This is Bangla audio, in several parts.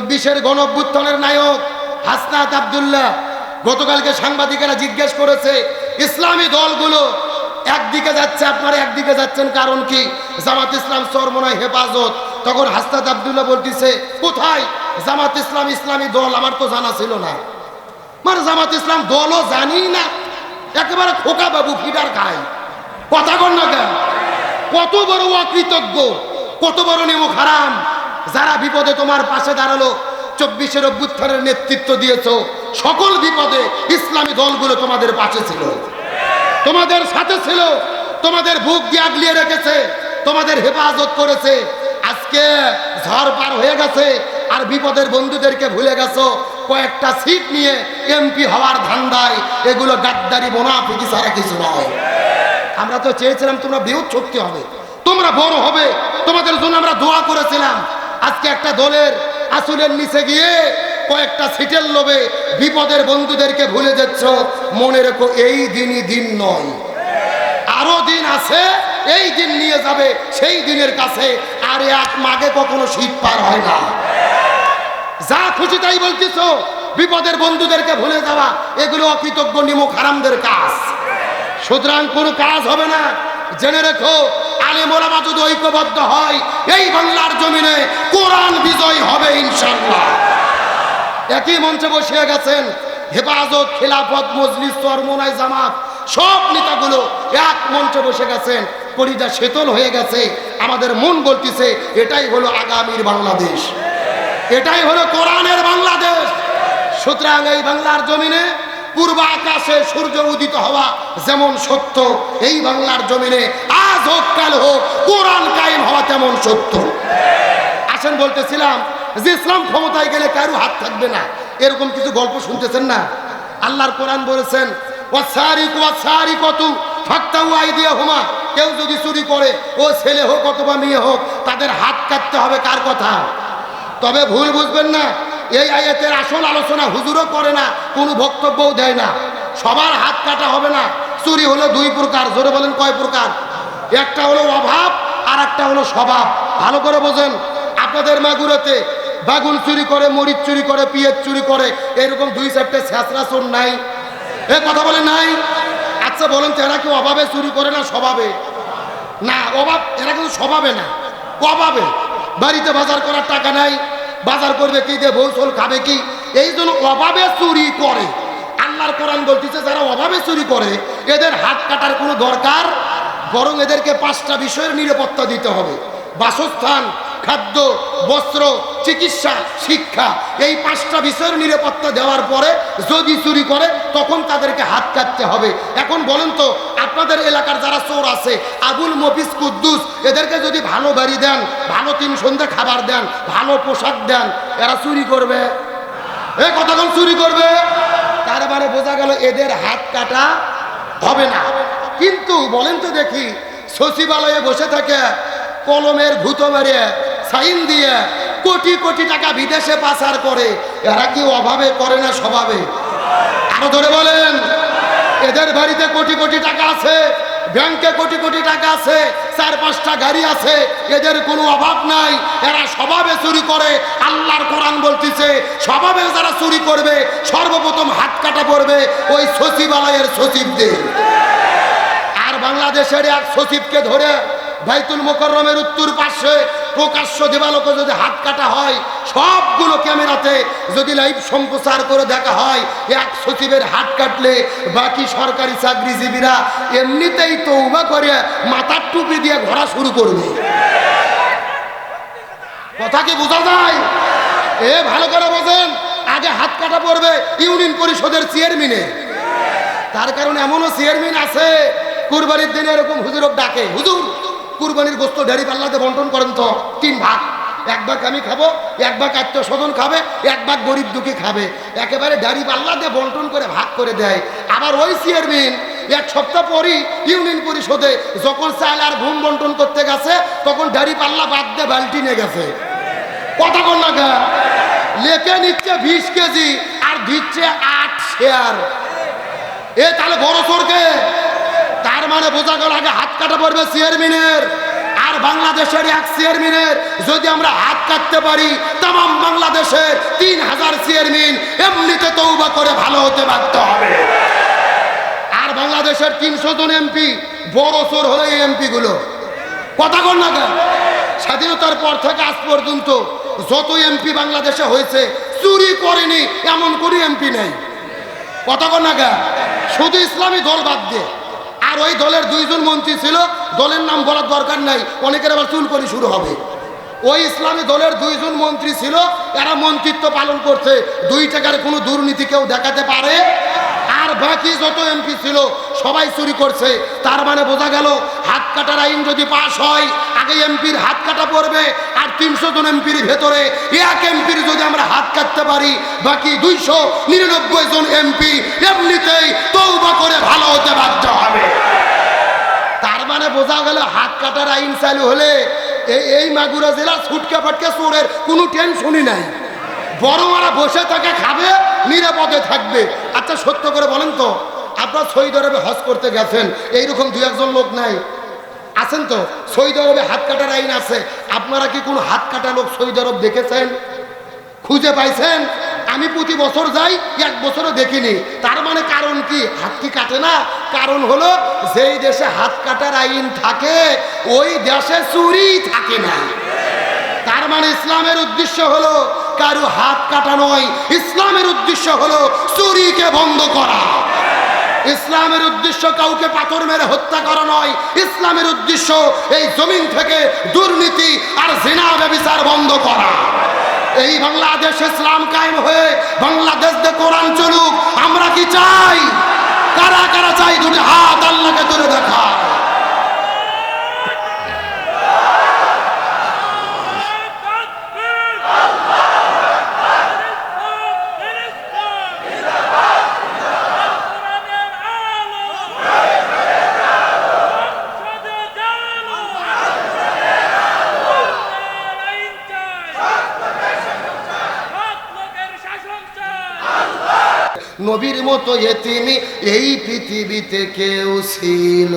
চব্বিশের গণ অভ্যুত্থানের নায়ক হাসনাত আবদুল্লাহ গতকালকে সাংবাদিকেরা জিজ্ঞেস করেছে, ইসলামী দলগুলো একদিকে যাচ্ছে, আপনারা একদিকে যাচ্ছেন কারণ কি? জামাত ইসলাম সরমনায় হেফাজত। তখন হাসনাত আবদুল্লাহ বলতেছে, কোথায়? জামাত ইসলাম ইসলামী দল, আমার তো জানা ছিল না। মানে জামাত ইসলাম দলও জানি না, একেবারে খোকা বাবু ফিডার খায়। কথা কর না কেন? কত বড় অকৃতজ্ঞ, কত বড় নিমুখ হারাম যারা বিপদে তোমার পাশে দাঁড়াল, চব্বিশের অভ্যুত্থানের নেতৃত্ব দিয়েছ, সকল বিপদে ইসলামী দলগুলো তোমাদের পাশে ছিল। তোমাদের সাথে ছিল, তোমাদের বুক দিয়ে আগলিয়ে রেখেছে, তোমাদের হেফাজত করেছে। আজকে ঝড় পার হয়ে গেছে, আর বিপদের বন্ধুদেরকে ভুলে গেছো, কয়েকটা সিট নিয়ে এমপি হওয়ার ধান্দায় এগুলো গাদ্দারি, মোনাফিকি ছাড়া কিছু নয়। আমরা তো চেয়েছিলাম তোমরা বৃহৎ শক্তি হবে, তোমরা বড় হবে, তোমাদের জন্য আমরা দোয়া করেছিলাম। আজকে একটা দলের আসলের নিচে গিয়ে কয়েকটা সিটের লোভে বিপদের বন্ধুদেরকে ভুলে যাচ্ছ, মনে রেখো এই দিনই দিন নয়। আরও দিন আছে, এই দিন নিয়ে যাবে, সেই দিনের কাছে আর এক মাগে কখনো শীত পার হয় না। যা খুশি তাই বলতেছ, বিপদের বন্ধুদেরকে ভুলে যাওয়া, এগুলো অকৃতজ্ঞ নিমুখ হারামদের কাজ। সুতরাং কোনো কাজ হবে না। জেনে রেখো আলে মোলামা যদি ঐক্যবদ্ধ হয়, এই বাংলার জমিনে কোরআন বিজয় হবে ইনশাল্লাহ একই মঞ্চে বসিয়ে গেছেন হেফাজত, খেলাফত, মজলিস চরমোনাই জামাত, সব নেতাগুলো এক মঞ্চে বসে গেছেন। কলিজা শীতল হয়ে গেছে, আমাদের মন বলতেছে, এটাই হলো আগামীর বাংলাদেশ। এটাই হলো কোরআনের বাংলাদেশ। সুতরাং এই বাংলার জমিনে পূর্ব আকাশে সূর্য উদিত হওয়া যেমন সত্য, এই বাংলার জমিনে আজ হোক, কাল হোক, কোরআন কায়েম হওয়া তেমন সত্য। আসেন বলতেছিলাম যে ইসলাম ক্ষমতায় গেলে কারও হাত থাকবে না। এরকম কিছু গল্প শুনতেছেন না? আল্লাহর কোরআন বলেছেন ফাক্তাউ আইদিয়াহুমা। কেউ যদি চুরি করে, ও ছেলে হোক অথবা মেয়ে হোক, তাদের হাত কাটতে হবে কার কথা? তবে ভুল বুঝবেন না এই আয়াতের আসল আলোচনা হুজুরও করে না, কোনো বক্তব্যও দেয় না। সবার হাত কাটা হবে না। চুরি হলো দুই প্রকার, জোরে বলেন কয় প্রকার? একটা হলো অভাব আর একটা হলো স্বভাব। ভালো করে বোঝেন। আপনাদের মাগুরাতে বাগুন চুরি করে, মরিচ চুরি করে, পিঁয়াজ চুরি করে, এরকম দুই চারটে ছেঁচড়া চোর নাই। এ কথা বলে নাই? আচ্ছা বলেন তো, এরা কি অভাবে চুরি করে না স্বভাবে? না, অভাব, এরা কিন্তু স্বভাবে না। অভাবে। বাড়িতে বাজার করার টাকা নাই বাজার করবে কি দিয়ে বৌসল খাবে কি? এই জন্য অভাবে চুরি করে। আল্লাহর কোরআন বলতেছে, যারা অভাবে চুরি করে, এদের হাত কাটার কোনো দরকার? বরং এদেরকে পাঁচটা বিষয়ের নিরাপত্তা দিতে হবে। বাসস্থান খাদ্য, বস্ত্র, চিকিৎসা, শিক্ষা, এই পাঁচটা বিষয়ের নিরাপত্তা দেওয়ার পরে যদি চুরি করে, তখন তাদেরকে হাত কাটতে হবে। এখন বলেন তো, আপনাদের এলাকার যারা চোর আছে, আবুল মফিস কুদ্দুস, এদেরকে যদি ভালো বাড়ি দেন, ভালো তিন সন্ধ্যে খাবার দেন, ভালো পোশাক দেন, এরা চুরি করবে? এ কতক্ষণ চুরি করবে? তার মানে বোঝা গেল এদের হাত কাটা হবে না। কিন্তু বলেন তো দেখি, সচিবালয়ে বসে থাকে, কলমের ভূত মেরে সাইন দিয়ে কোটি কোটি টাকা বিদেশে পাচার করে। এরা কি অভাবে করে না স্বভাবে? আরও ধরে বলেন, এদের বাড়িতে কোটি কোটি টাকা আছে, ব্যাংকে কোটি কোটি টাকা আছে, চার পাঁচটা গাড়ি আছে, এদের কোনো অভাব নাই। এরা স্বভাবে চুরি করে, আল্লাহর কোরআন বলতেছে, স্বভাবে যারা চুরি করবে, সর্বপ্রথম হাত কাটা পড়বে ওই সচিবালয়ের সচিবদের। আর বাংলাদেশের এক সচিবকে ধরে বাইতুল মোকরমের উত্তর পাশে প্রকাশ্য দেবালোকে যদি হাত কাটা হয়, সবগুলো ক্যামেরাতে যদি লাইভ সম্প্রচার করে দেখা হয়, এক সচিবের হাত কাটলে বাকি সরকারি চাকরিজীবীরা এমনিতেই তৌবা করে, মাথার টুপি দিয়ে ঘোরা শুরু করবে। কথা কি বোঝা যায়? এ, ভালো করে বোঝেন, আগে হাত কাটা পড়বে ইউনিয়ন পরিষদের চেয়ারম্যানের তার কারণে এমনও চেয়ারম্যান আছে, কুরবানির দিনে এরকম হুজুরক ডাকে, হুজুর কুরবানির গোস্ত ডেরি পাল্লাতে বন্টন করেন তো, তিন ভাগ। এক ভাগ আমি খাব, এক ভাগ আত্মীয় স্বজন খাবে, এক ভাগ গরিব দুঃখী খাবে। একেবারে ডাড়ি পাল্লা দিয়ে বন্টন করে ভাগ করে দেয়। আবার ওই চেয়ারম্যান, এক সপ্তাহ পরই ইউনিয়ন পরিষদে যখন চাল আর ঘুম বন্টন করতে গেছে, তখন ডাড়ি পাল্লা বাদ দিয়ে বালতি নিয়ে গেছে। কথা কর না গা। নিচ্ছে বিশ কেজি, আর দিচ্ছে আট শেয়ার। এ তাহলে বড় সরকে মানে বোঝা গেল আগে হাত কাটা পড়বে চেয়ারম্যানের। আর বাংলাদেশের এক চেয়ারম্যানের যদি আমরা হাত কাটতে পারি তাম বাংলাদেশের তিন হাজার চেয়ারম্যান এমনিতে তৌবা করে ভালো হতে বাধ্য হবে। আর বাংলাদেশের তিনশো জন এমপি, বড় চোর হলো এই এমপি গুলো কথা কর না কেন? স্বাধীনতার পর থেকে আজ পর্যন্ত যত এমপি বাংলাদেশে হয়েছে, চুরি করেনি এমন কোনো এমপি নেই। কথা কর না কেন? শুধু ইসলামী দল বাদ দিয়ে। আর ওই দলের দুইজন মন্ত্রী ছিল, দলের নাম বলার দরকার নাই, অনেকের আবার চুল করে শুরু হবে। ওই ইসলামী দলের দুইজন মন্ত্রী ছিল, এরা মন্ত্রিত্ব পালন করছে, দুই টাকার কোনো দুর্নীতি কেউ দেখাতে পারে। আর বাকি যত এমপি ছিল, সবাই চুরি করছে। তার মানে বোঝা গেল, হাত কাটার আইন যদি পাশ হয়, আগে এমপির হাত কাটা পড়বে, আর তিনশো জন এমপির ভেতরে, এক এমপির যদি আমরা পারি, বাকি দুইশো নিরানব্বই জন এমপি এমনিতেই তৌবা করে ভালো হতে বাধ্য হবে। তার মানে বোঝা গেল হাত কাটার আইন চালু হলে এই মাগুরা জেলা ছুটকে ফাটকে চোরের কোনো টেনশনই নাই। বড়মারা বসে থাকে, খাবে, নিরাপদে থাকবে। আচ্ছা সত্য করে বলেন তো, আপনার সৌদি আরবে হজ করতে গেছেন, এইরকম দু একজন লোক নাই। আছেন তো? সৌদি আরবে হাত কাটার আইন আছে। আপনারা কি কোনো হাত কাটা লোক সৌদি আরব দেখেছেন? খুঁজে পাইছেন? আমি প্রতি বছর যাই, এক বছরও দেখিনি। তার মানে কারণ কি? হাত কি কাটে না? কারণ হলো, যেই দেশে হাত কাটার আইন থাকে, ওই দেশে চুরি থাকে না। তার মানে ইসলামের উদ্দেশ্য হলো, কারও হাত কাটা নয়। ইসলামের উদ্দেশ্য হলো, চুরিকে বন্ধ করা। ইসলামের উদ্দেশ্য কাউকে পাথর মেরে হত্যা করা নয়। ইসলামের উদ্দেশ্য এই জমিন থেকে দুর্নীতি আর জেনা ব্যবচার বন্ধ করা। এই বাংলাদেশ ইসলাম কায়েম হয়ে বাংলাদেশ দে কোরআন চলুক, আমরা কি চাই? কারা কারা চাই? দুটি হাত আল্লাহকে তুলে দেখা নবীর মতো এতিমি এই পৃথিবীতে কেউ ছিল।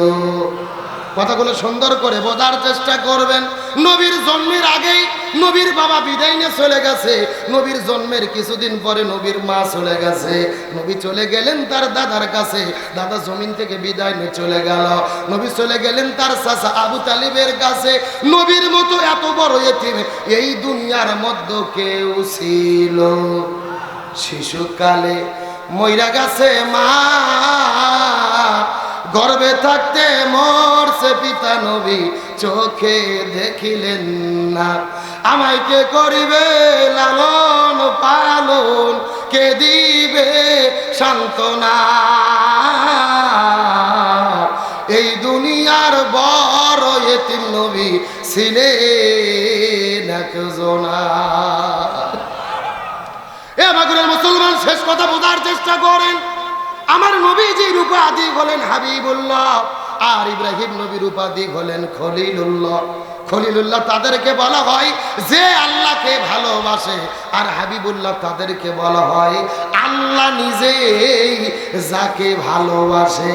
কথাগুলো সুন্দর করে বোঝার চেষ্টা করবেন। নবীর জন্মের আগেই নবীর বাবা বিদায় নিয়ে চলে গেছে। নবীর জন্মের কিছুদিন পরে নবীর মা চলে গেছে। নবী চলে গেলেন তার দাদার কাছে। দাদা জমিন থেকে বিদায় নিয়ে চলে গেল। নবী চলে গেলেন তার চাচা আবু তালিবের কাছে। নবীর মতো এত বড় এতিম এই দুনিয়ার মধ্যে কেউ ছিল। শিশুকালে মইরা গেছে মা। গর্বে থাকতে মরছে পিতা নবী, চোখে দেখিলেন না। আমায় কে করিবে লালন পালন? কে দিবে সান্ত্বনা? এই দুনিয়ার বড় এতিম নবী ছিলেন একজনা। এ মুসলমান শেষ কথা বোঝার চেষ্টা করেন। আমার নবীজির উপাধি হলেন হাবিবুল্লাহ, আর ইব্রাহিম নবীর উপাধি হলেন খলিলুল্লাহ। খলিলুল্লাহ তাদেরকে বলা হয় যে আল্লাহকে ভালোবাসে, আর হাবিবুল্লাহ তাদেরকে বলা হয় আল্লাহ নিজেই যাকে ভালোবাসে।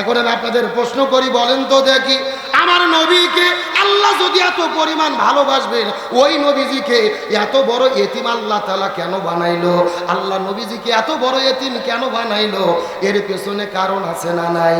এখন আমি আপনাদের প্রশ্ন করি, বলেন তো দেখি, আমার নবীকে আল্লাহ যদি এত পরিমাণ ভালোবাসবেন, ওই নবীজিকে এত বড় এতিম আল্লাহ তালা কেন বানাইলো? আল্লাহ নবীজিকে এত বড় এতিম কেন বানাইলো? এর পেছনে কারণ আছে না নাই?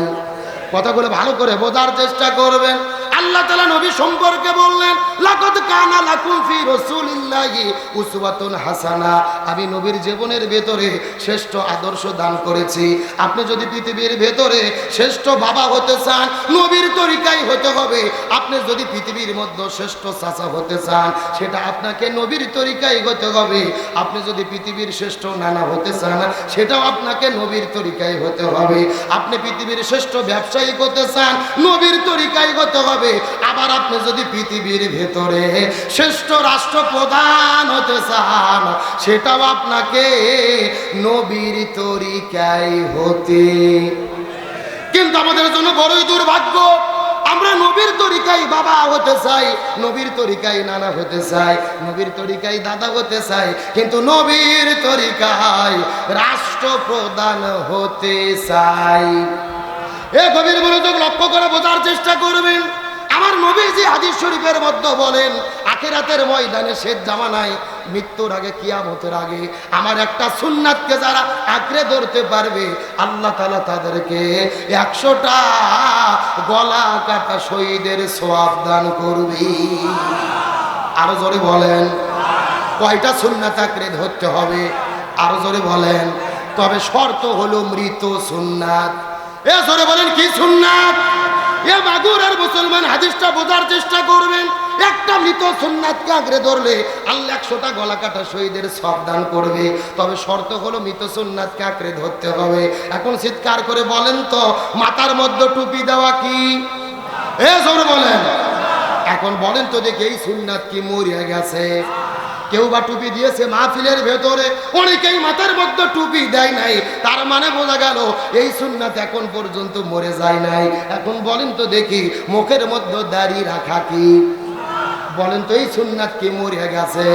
কথাগুলো ভালো করে বোঝার চেষ্টা করবেন। আল্লাহ তালা নবী সম্পর্কে বললেন লাকত কানা লাকুম ফি রাসূলিল্লাহি উসওয়াতুন হাসানা। আমি নবীর জীবনের ভেতরে শ্রেষ্ঠ আদর্শ দান করেছি। আপনি যদি পৃথিবীর ভেতরে শ্রেষ্ঠ বাবা হতে চান, নবীর তরিকাই হতে হবে। আপনি যদি পৃথিবীর মধ্যে শ্রেষ্ঠ চাচা হতে চান, সেটা আপনাকে নবীর তরিকাই হতে হবে। আপনি যদি পৃথিবীর শ্রেষ্ঠ নানা হতে চান, সেটাও আপনাকে নবীর তরিকাই হতে হবে। আপনি পৃথিবীর শ্রেষ্ঠ ব্যবসায়ী হতে চান, নবীর তরিকাই হতে হবে। আবার আপনি যদি পৃথিবীর ভেতরে শ্রেষ্ঠ রাষ্ট্রপ্রধান হতে চান, সেটাও আপনাকে নবীর তরিকাই হতে। কিন্তু আমাদের জন্য বড়ই দুর্ভাগ্য, আমরা নবীর তরিকায় বাবা হতে চাই, নবীর তরিকায় নানা হতে চাই, নবীর তরিকায় দাদা হতে চাই, কিন্তু নবীর তরিকায় রাষ্ট্রপ্রধান হতে চাই। এ গভীর মনোযোগ লক্ষ্য করে বোঝার চেষ্টা করবেন। আমার নবীজি হাদিস শরীফের মধ্যে বলেন, আখেরাতের ময়দানে শেষ জামানায় মৃত্যুর আগে, কিয়ামতের আগে আমার একটা সুন্নাতকে যারা আঁকড়ে ধরতে পারবে, আল্লাহ তালা তাদেরকে একশোটা গলা কাটা শহীদের সোয়াব দান করবে। আরও জোরে বলেন, কয়টা সুন্নাত আঁকড়ে ধরতে হবে? আরও জোরে বলেন, তবে শর্ত হলো মৃত সুন্নাত। এ জোরে বলেন, কি সুন্নাত? এ মাগুরার মুসলমান হাদিসটা বোঝার চেষ্টা করবেন, একটা মৃত সুন্নাতকে আঁকড়ে ধরলে আল্লাহ একশোটা গলা কাটা শহীদের সব দান করবে। তবে শর্ত হলো মৃত সুন্নাতকে আঁকড়ে ধরতে হবে। এখন চিৎকার করে বলেন তো, মাথার মধ্যে টুপি দেওয়া কি? এ জোরে বলেন। এখন বলেন তো দেখি এই সুন্নাত কি মরিয়া গেছে। কেউ বা টুপি দিয়েছে মাহফিলের ভেতরে, অনেকেই মাথার মধ্যে টুপি দেয় নাই। তার মানে বোঝা গেল, এই সুন্নাত এখন পর্যন্ত মরে যায় নাই। এখন বলেন তো দেখি, মুখের মধ্যে দাড়ি রাখা কি? বলেন তো এই সুন্নাত কি মরে গেছে?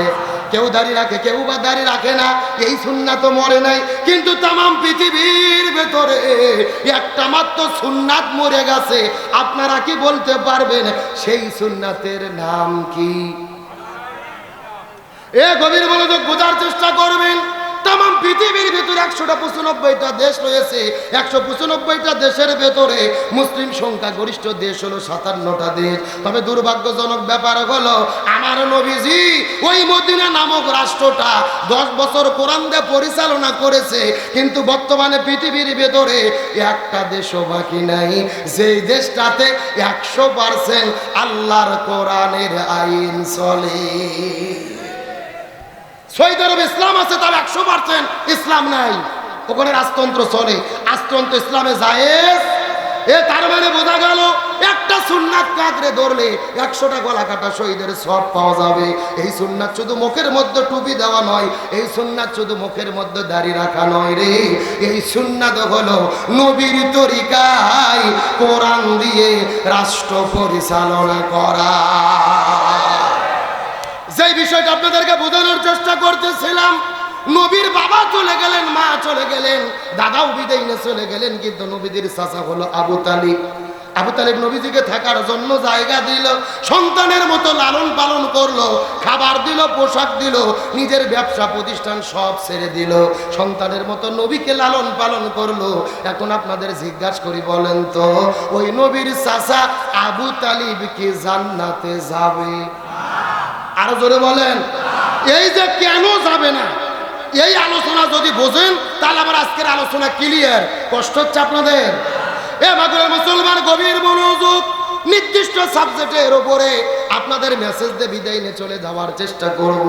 কেউ দাড়ি রাখে, কেউ বা দাড়ি রাখে না, এই সুন্নাত তো মরে নাই। কিন্তু তাম পৃথিবীর ভেতরে একটা মাত্র সুন্নাত মরে গেছে। আপনারা কি বলতে পারবেন, সেই সুন্নাতের নাম কি? এ গভীর মনোযোগ বোঝার চেষ্টা করবেন। তাম পৃথিবীর ভেতরে একশোটা পঁচানব্বইটা দেশ রয়েছে। একশো পঁচানব্বইটা দেশের ভেতরে মুসলিম সংখ্যা গরিষ্ঠ দেশ হলো সাতান্নটা দেশ। তবে দুর্ভাগ্যজনক ব্যাপার হলো, আমার নবীজি ওই মদিনা নামক রাষ্ট্রটা দশ বছর কোরআন দিয়ে পরিচালনা করেছে। কিন্তু বর্তমানে পৃথিবীর ভেতরে একটা দেশও বাকি নাই। যেই দেশটাতে একশো পার্সেন্ট আল্লাহর কোরআনের আইন চলে। সৌদি আরব ইসলাম আছে, তার একশো পার্সেন্ট ইসলাম নাই। ওখানে রাজতন্ত্র চলে। রাজতন্ত্র ইসলামে জায়েজ। এ, তার মানে বোঝা গেল, একটা সুন্নাত কাঁকড়ে ধরলে একশোটা গলা কাটা শহীদের সব পাওয়া যাবে। এই সুন্নাত শুধু মুখের মধ্যে টুপি দেওয়া নয়, এই সুন্নাত শুধু মুখের মধ্যে দাড়ি রাখা নয় রে। এই সুন্নাত হলো নবীর তরিকায় কোরআন দিয়ে রাষ্ট্র পরিচালনা করা। বিষয়টা আপনাদেরকে বোঝানোর চেষ্টা করতেছিলাম। নবীর বাবা চলে গেলেন, মা চলে গেলেন, দাদাও বিদায় চলে গেলেন, কিন্তু নবীদের চাচা হলো আবু তালিব। আবু তালিব নবীজিকে থাকার জন্য জায়গা দিল, সন্তানের মতো লালন পালন করল, খাবার দিল, পোশাক দিল, নিজের ব্যবসা প্রতিষ্ঠান সব ছেড়ে দিল। সন্তানের মতো নবীকে লালন পালন করল। এখন আপনাদের জিজ্ঞাসা করি, বলেন তো, ওই নবীর চাচা আবু তালিব কি জান্নাতে যাবে? আরও জোরে বলেন। এই যে কেন যাবে না? এই আলোচনা যদি বোঝেন, তাহলে আমার আজকের আলোচনা ক্লিয়ার কষ্ট হচ্ছে আপনাদের? এ মাগুরের মুসলমান গভীর মনোযোগ নির্দিষ্ট সাবজেক্টের ওপরে আপনাদের মেসেজ দিয়ে বিদায় নিয়ে চলে যাওয়ার চেষ্টা করব।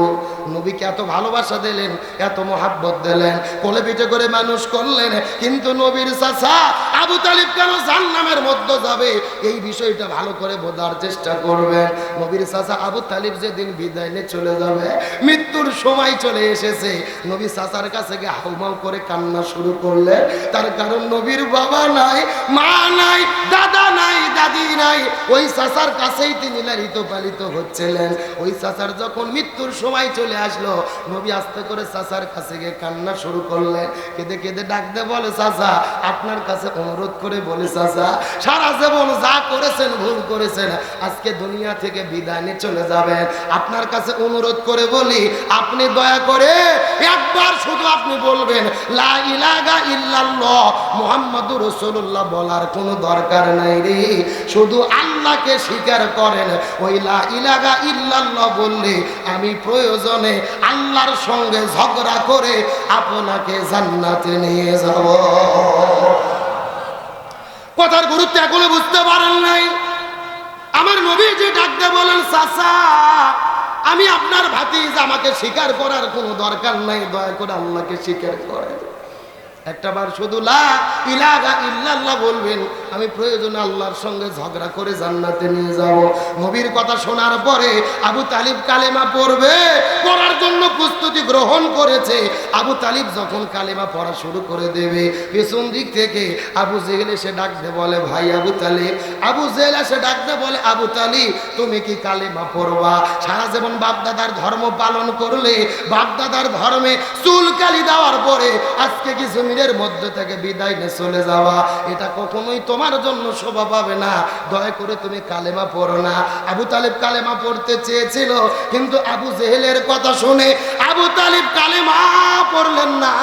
নবীকে এত ভালোবাসা দিলেন, এত মহাব্বত দিলেন, কোলে পিঠে করে মানুষ করলেন, কিন্তু নবীর চাচা আবু তালিব কেন জান্নামের মধ্যে যাবে? এই বিষয়টা ভালো করে বোঝার চেষ্টা করবেন। নবীর চাচা আবু তালিব যেদিন বিদায় নিয়ে চলে যাবে, মৃত্যুর সময় চলে এসেছে। নবী চাচার কাছে গিয়ে হাউমাউ করে কান্না শুরু করলেন। তার কারণ নবীর বাবা নাই, মা নাই, দাদা নাই, দাদি নাই। ওই চাচার কাছেই তিনি লালিত পালিত হচ্ছিলেন। ওই চাচার যখন মৃত্যুর সময় চলে আসলো, নবী আস্তে করে চাচার কাছে গিয়ে কান্না শুরু করলেন। কেঁদে কেঁদে ডাকতে বলে, চাচা, আপনার কাছে অনুরোধ করে বলে, চাচা, সারা জীবন যা করেছেন করেছেন, আজকে দুনিয়া থেকে বিদায় নিয়ে চলে যাবেন। আপনার কাছে অনুরোধ করে বলি, আপনি দয়া করে একবার শুধু আপনি বলবেন, লা ইলাহা ইল্লাল্লাহ, মুহাম্মাদুর রাসূলুল্লাহ বলার কোনো দরকার নাই রে। শুধু আল্লাহকে স্বীকার করেন, ওই লা ইলাহা ইল্লাল্লাহ বললে আমি প্রয়োজনে আল্লাহর সঙ্গে ঝগড়া করে আপনাকে জান্নাতে নিয়ে যাব। কথার গুরুত্ব এখনও বুঝতে পারেন নাই। আমার নবী যে ডাকতে বলেন, চাচা, আমি আপনার ভাতিজ, আমাকে স্বীকার করার কোনো দরকার নাই, দয়া করে আল্লাহকে স্বীকার করেন। একটা বার শুধু লা ইলাহা ইল্লাল্লাহ বলবেন, আমি প্রয়োজন আল্লাহর সঙ্গে ঝগড়া করে জান্নাতে নিয়ে যাব। নবীর কথা শোনার পরে আবু তালিব কালেমা পড়বে, পড়ার জন্য প্রস্তুতি গ্রহণ করেছে। আবু তালিব যখন কালেমা পড়া শুরু করে দেবে, পেছন দিক থেকে আবু জেহেল এসে ডাকতে বলে, ভাই আবু তালিব, আবু জেহেল এসে ডাকতে বলে, আবু তালিব, তুমি কি কালেমা পড়বা? সারা জীবন বাপদাদার ধর্ম পালন করলে, বাপদাদার ধর্মে চুলকালি দেওয়ার পরে আজকে কি জমিনের মধ্যে থেকে বিদায় নিয়ে চলে যাওয়া, এটা কখনোই তোমার জন্য শোভা পাবে না। দয়া করে তুমি কালেমা পড়ো না। আবু তালিব কালেমা পড়তে চেয়েছিল, কিন্তু আবু জেহেলের কথা শুনে আবু তালিব কালেমা পড়লেন না।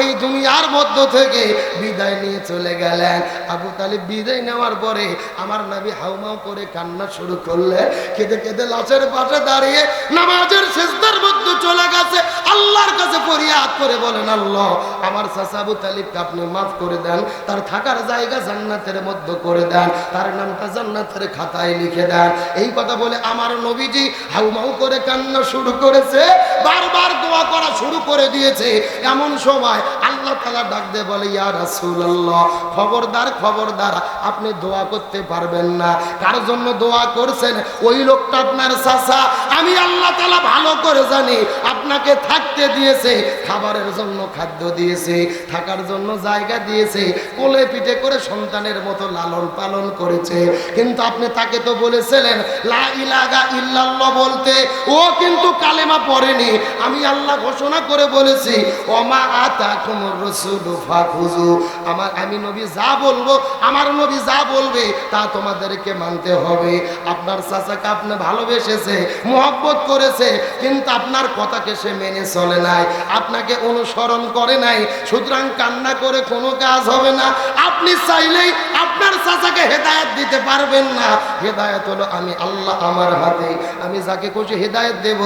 এই দুনিয়ার মধ্য থেকে বিদায় নিয়ে চলে গেলেন। আবু তালিব বিদায় নেওয়ার পরে আমার নবী হাউমাউ করে কান্না শুরু করলেন। কেঁদে কেঁদে লাশের পাশে দাঁড়িয়ে নামাজের শেষদার মধ্যে চলে গেছে। আল্লাহর কাছে ফরিয়াদ করে বলেন, আল্লাহ, আমার সাসাবু তালিবকে আপনি মাফ করে দেন, তার থাকার জায়গা জান্নাতের মধ্যে করে দেন, তার নামটা জান্নাতের খাতায় লিখে দেন। এই কথা বলে আমার নবীজি হাউমাউ করে কান্না শুরু করেছে, বারবার দোয়া করা শুরু করে দিয়েছে। এমন সময় আল্লাহ বলে খবরদার খবরদার, আপনি দোয়া করতে পারবেন না। কার জন্য দোয়া করছেন? ওই লোকটা আপনার চাচা। আমি আল্লাহ তালা ভালো করে জানি, আপনাকে থাকতে দিয়েছে, খাবারের জন্য খাদ্য দিয়েছে, থাকার জন্য জায়গা দিয়েছে, কোলে পিঠে করে সন্তানের মতো লালন পালন করেছে। কিন্তু আপনি তাকে তো বলেছিলেন ইল্লাল্লাহ বলতে। ও কিন্তু কালেমা পড়েনি। আমি আল্লাহ ঘোষণা করে বলেছি, ওমা আতাকুমুর আমার আমি নবী যা বলব, আমার নবী যা বলবে, তা তোমাদেরকে মানতে হবে। আপনার চাচাকে আপনি ভালোবেসেছে করেছে, কিন্তু আপনার কথাকে সে মেনে চলে নাই। আপনাকে অনুসরণ করে নাই, সুতরাং কান্না করে কোনো কাজ হবে না। আপনি চাইলেই আপনার চাচাকে হেদায়েত দিতে পারবেন না। হেদায়েত হলো আমি আল্লাহ আমার হাতে। আমি যাকে খুশি হেদায়েত দেব,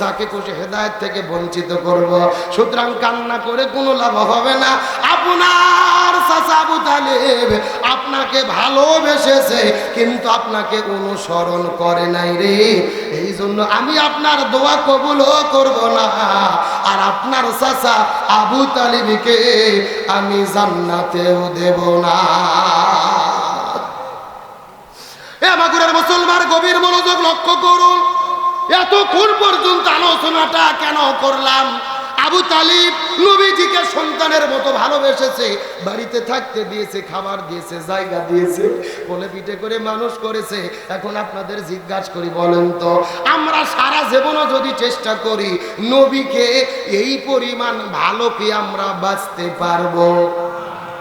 যাকে খুশি হেদায়েত থেকে বঞ্চিত করব। সুতরাং কান্না করে কোনো লাভ হবে না। আপনার চাচা আবু তালেব আপনাকে ভালোবেসেছে, কিন্তু আপনাকে অনুসরণ করে নাই রে। এই জন্য আমি আপনার দোয়া কবুলও করব না। আর আপনার চাচা আবু তালিবকে আমি জান্নাতেও দেব না। মুসলমান গভীর মনোযোগ লক্ষ্য করুন। এতক্ষণ পর্যন্ত আলোচনাটা কেন করলাম? আবু তালিব নবীজিকে সন্তানের মতো ভালোবেসেছে। বাড়িতে থাকতে দিয়েছে, খাবার দিয়েছে, জায়গা দিয়েছে, কোলে পিঠে করে মানুষ করেছে। এখন আপনাদের জিজ্ঞাসা করি, বলেন তো, আমরা সারা জীবনও যদি চেষ্টা করি, নবীকে এই পরিমাণ ভালো কি আমরা বাঁচতে পারব?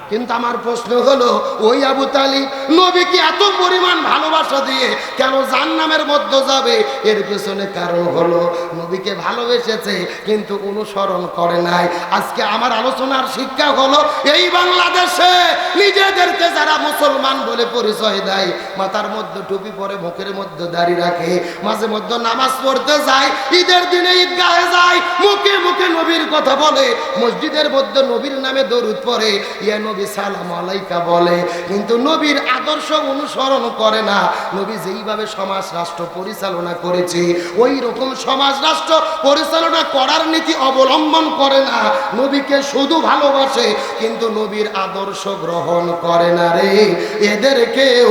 কিন্তু আমার প্রশ্ন হলো, ওই আবু তালিব নবীকে এত পরিমাণ ভালোবাসা দিয়ে কেন জান্নামের মধ্যে যাবে? এর পেছনে কারণ হলো, নবীকে ভালোবেসেছে, কিন্তু অনুসরণ করে নাই। আজকে আমার আলোচনার শিক্ষা হলো, এই বাংলাদেশে নিজেদেরকে যারা মুসলমান বলে পরিচয় দেয়, মাথার মধ্যে টুপি পরে মুখের মধ্যে দাঁড়িয়ে রাখে, মাঝে মধ্যে নামাজ পড়তে যায়, ঈদের দিনে ঈদগাহে যায়, মুখে মুখে নবীর কথা বলে, মসজিদের মধ্যে নবীর নামে দরুদ পড়ে, ইয়া নবী সালাম আলাইকা বলে, কিন্তু নবীর আদর্শ অনুসরণ করে না। নবী যেইভাবে সমাজ রাষ্ট্র পরিচালনা করেছে ওই রকম সমাজ রাষ্ট্র পরিচালনা করার নীতি অবলম্বন করে না। নবীকে শুধু ভালোবাসে, কিন্তু নবীর আদর্শ গ্রহণ করে না রে। এদেরকেও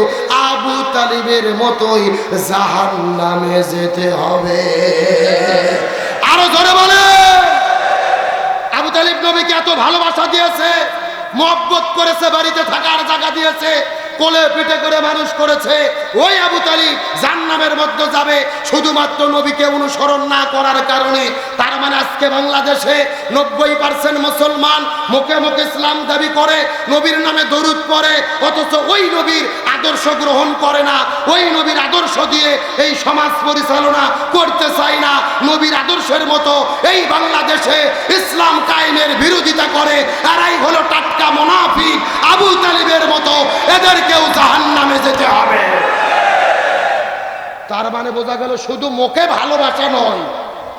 আবু তালিবের মতোই জাহান নামে যেতে হবে। আরও ধরে বলে আবু তালিব নবীকে এত ভালোবাসা দিয়েছে। মহব্বত করেছে বাড়িতে থাকার জায়গা দিয়েছে। কোলে পিঠে করে মানুষ করেছে, ওই আবু তালিব জান্নামের মধ্যে যাবে, শুধুমাত্র নবীকে অনুসরণ না করার কারণে। তার মানে আজকে বাংলাদেশে নব্বই পার্সেন্ট মুসলমান মুখে মুখে ইসলাম দাবি করে, নবীর নামে দরুদ পড়ে, অথচ ওই নবীর আদর্শ গ্রহণ করে না। ওই নবীর আদর্শ দিয়ে এই সমাজ পরিচালনা করতে চায় না। নবীর আদর্শের মতো এই বাংলাদেশে ইসলাম কায়েমের বিরোধিতা করে তারাই হলো টাটকা মোনাফিক। আবু তালিবের মতো এদেরকেও জাহান নামে যেতে হবে। তার মানে বোঝা গেল শুধু মুখে ভালোবাসা নয়,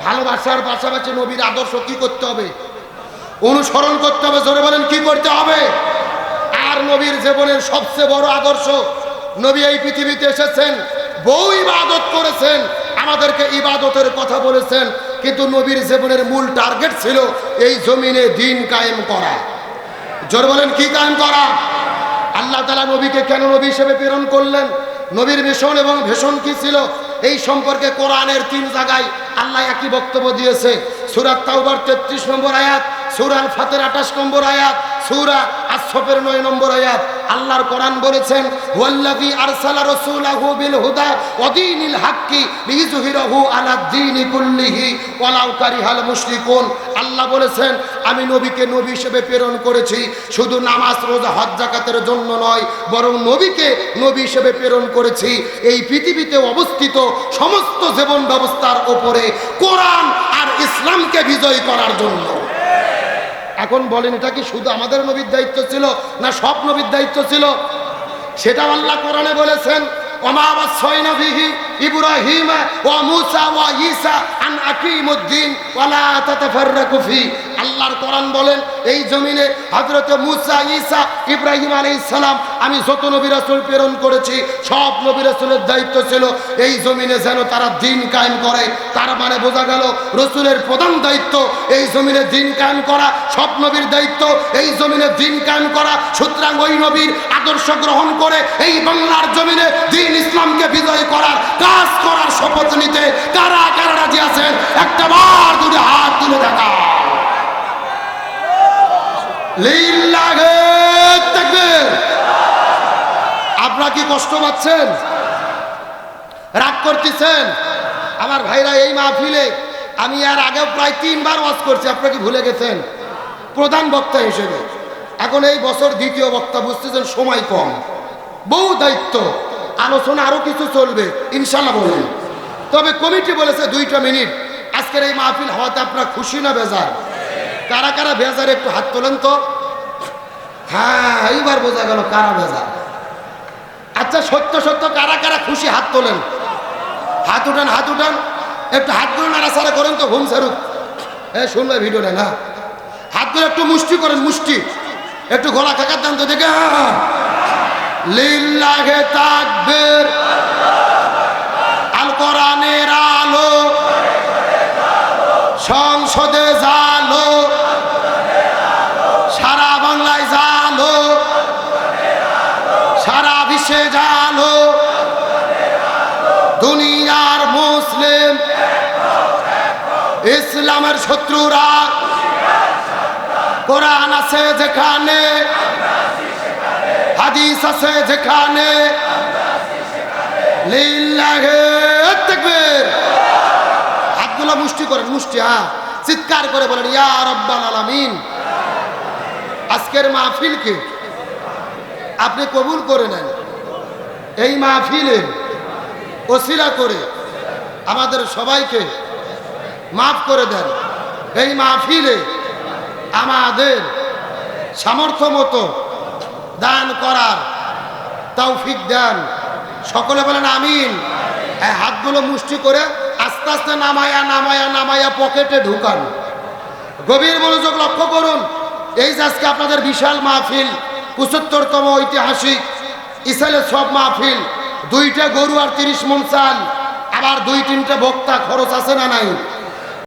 ভালোবাসার পাশাপাশি নবীর আদর্শ কি করতে হবে? অনুসরণ করতে হবে, জোরে বলেন, কি করতে হবে? আর নবীর জীবনের সবচেয়ে বড় আদর্শ, নবী এই পৃথিবীতে এসেছেন, বউ ইবাদত করেছেন, আমাদেরকে ইবাদতের কথা বলেছেন, কিন্তু নবীর জীবনের মূল টার্গেট ছিল এই জমিনে দিন কায়েম করা। জোর বলেন, কি কায়েম করা? আল্লাহ তালা নবীকে কেন নবী হিসেবে প্রেরণ করলেন? নবীর মিশন এবং ভীষণ কি ছিল? এই সম্পর্কে কোরআনের তিন জায়গায় আল্লাহ একই বক্তব্য দিয়েছে। সুরাত তাওবার তেত্রিশ নম্বর আয়াত সুরাল ফাতের আঠাশ নম্বর আয়াত, সুরা আসফের নয় নম্বর আয়াত। আল্লাহর কোরআন বলেছেন, ওয়াল্লাযী আরসালা রাসূলাহু বিল হুদা ওয়া দীনিল হাক্কি লিইযহিরাহু আলা দ্বীনি কুল্লিহি ওয়ালাউ কারিহাল মুশরিকুন। আল্লাহ বলেছেন, আমি নবীকে নবী হিসেবে প্রেরণ করেছি। শুধু নামাজ, রোজা, হজ জাকাতের জন্য নয়, বরং নবীকে নবী হিসেবে প্রেরণ করেছি। এই পৃথিবীতে অবস্থিত সমস্ত জীবন ব্যবস্থার ওপরে কোরআন আর ইসলামকে বিজয় করার জন্য। এখন বলেন, এটা কি শুধু আমাদের নবীর দায়িত্ব ছিল না সব নবীর দায়িত্ব ছিল? সেটা আল্লাহ কোরআনে বলেছেন ইব্রাহিম ওয়া মুসা ওয়া ঈসা আন আকিমুদ্দিন ওয়ালা তাতাফাররাকু ফি আল্লাহর কোরআন বলেন, এই জমিনে হযরত মুসা, ঈসা, ইব্রাহিম আলাইহিস সালাম, আমি যত নবী রাসূল প্রেরণ করেছি, সব নবী রাসূলের দায়িত্ব ছিল এই জমিনে যেন তারা দিন কায়েম করে। তার মানে বোঝা গেল, রসুলের প্রধান দায়িত্ব এই জমিনে দিন কায়েম করা, সব নবীর দায়িত্ব এই জমিনে দিন কায়েম করা। সুতরাং ওই নবীর আদর্শ গ্রহণ করে এই বাংলার জমিনে দিন ইসলামকে বিজয় করার, কাজ করার শপথ নিতে কারা কারা রাজি আছেন? একটা বার দুটি হাত তুলে দেখা। আপনারা কি কষ্ট পাচ্ছেন? রাগ করতেছেন? আমার ভাইরা এই মাহফিলে, আমি আর আগেও প্রায় তিনবার ওয়াজ করছি, আপনারা কি ভুলে গেছেন? প্রধান বক্তা হিসেবে। এখন এই বছর দ্বিতীয় বক্তা, বুঝতেছেন, সময় কম। বহু দায়িত্ব, আলোচনা আরও কিছু চলবে ইনশাল্লাহ বলুন। তবে কমিটি বলেছে দুইটা মিনিট। আজকের এই মাহফিল হওয়াতে আপনারা খুশি না বেজার? কারা কারা বেজার একটু হাত তোলেন তো। হ্যাঁ এইবার বোঝা গেল কারা বেজার আচ্ছা সত্য সত্য, কারা কারা খুশি হাত তোলেন? হাত উঠান হাত উঠান। একটু হাতগুলো নাড়াচাড়া করেন তো, ঘুম সারুক হ্যাঁ শুনবে ভিডিওটা না? হাতগুলো একটু মুষ্টি করেন, মুষ্টি। একটু গলা কাকার দাম তো দেখে হ্যাঁ। লিল্লাহে তাকবীর। আল কোরআনের ইসলামের শত্রুরা। কোরআন আছে যেখানে, হাদিস আছে যেখানে। হাতগুলো মুষ্টি করেন, মুষ্টি হ্যাঁ। চিৎকার করে বলেন, ইয়া রব্বাল আলামিন। আজকের মাহফিলকে আপনি কবুল করে নেন। এই মাহফিলে ওসিলা করে আমাদের সবাইকে মাফ করে দেন। এই মাহফিলে আমাদের সামর্থ্য মতো দান করার তৌফিক দেন। সকলে বলেন আমিন। হাতগুলো মুষ্টি করে আস্তে আস্তে নামায়া নামায়া নামায়া পকেটে ঢুকান। গভীর মনোযোগ লক্ষ্য করুন। এই যে আজকে আপনাদের বিশাল মাহফিল, পঁচাত্তরতম ঐতিহাসিক ইসালের সব মাহফিল, দুইটা গরু আর তিরিশ মন চাল, আবার দুই তিনটা বক্তা খরচ আছে না নাই?